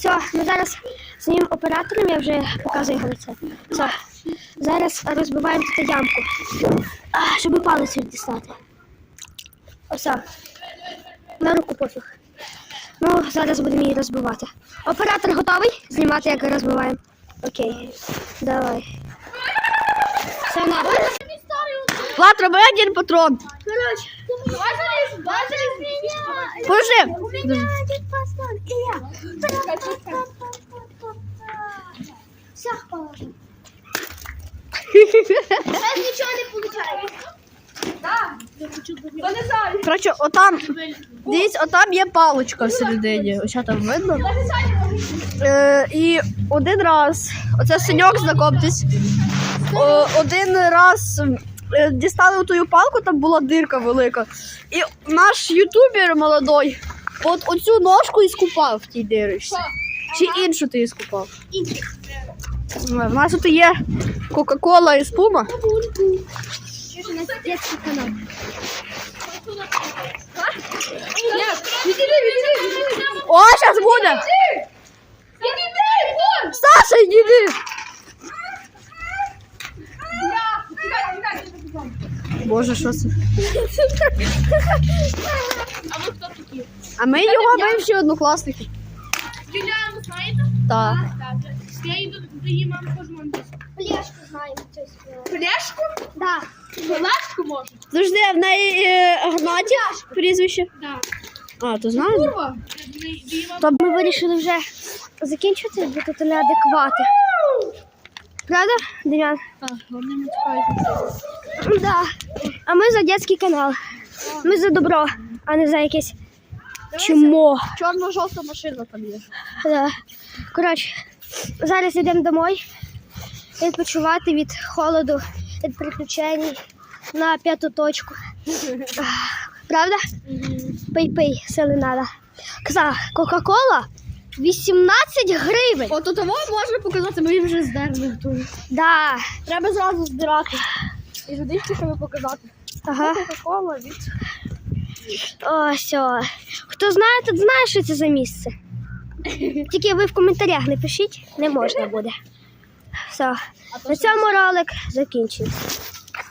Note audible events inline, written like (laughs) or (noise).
Все, ми зараз своїм оператором, я вже показую його лице. Все. Зараз розбиваємо тут ямку, щоб палець дістати. Все. На руку пофіг. Ну, зараз будемо її розбивати. Оператор готовий знімати, як розбиваємо? Окей. Давай. Все надо. Влад, роби один патрон. Короче, Подожди. У меня один и я. Все, положим. Сейчас отам, дивіться, отам є паличка всередині. Ось там видно. Е, і один раз, оце синьок знакомтесь. О, один раз дістали ту палку, там була дирка велика. І наш ютубер молодой от оцю ножку і скупав в тій дирочці. Чи іншу ти скупав? У нас тут є Кока-Кола і спума. О, зараз буде! Саша, йди! Боже, що це? А ви хто такі? А ми його бивші однокласники. Юліану знаєте? Так. Так. Я до її мами, есть, э, Флешку? Да. Флешку може? Завжди в неї е, Гнатів прізвище. Так. А, то знаємо. Курва. То ми вирішили вже закінчити, бо тут неадеквати. Правда, Дем'ян? Так, вони не чекають. Да. А ми за детський канал. Ми за добро, а не за якесь чмо. Чорно-жовта машина там є. Да. Коротше, зараз йдемо домой відпочивати від холоду, від приключень на п'яту точку. (laughs) Правда? Пий-пий, сили надо. Кока-Кола 18 гривень. От у того можна показати, ми вже здерли. Да. Треба зразу збирати. І водички, щоб показати. Ага. Кока-кола від. О, все. Хто знає, тот знає, що це за місце. Тільки ви в коментарях не пишіть, не можна буде. Все. На цьому ролик закінчується.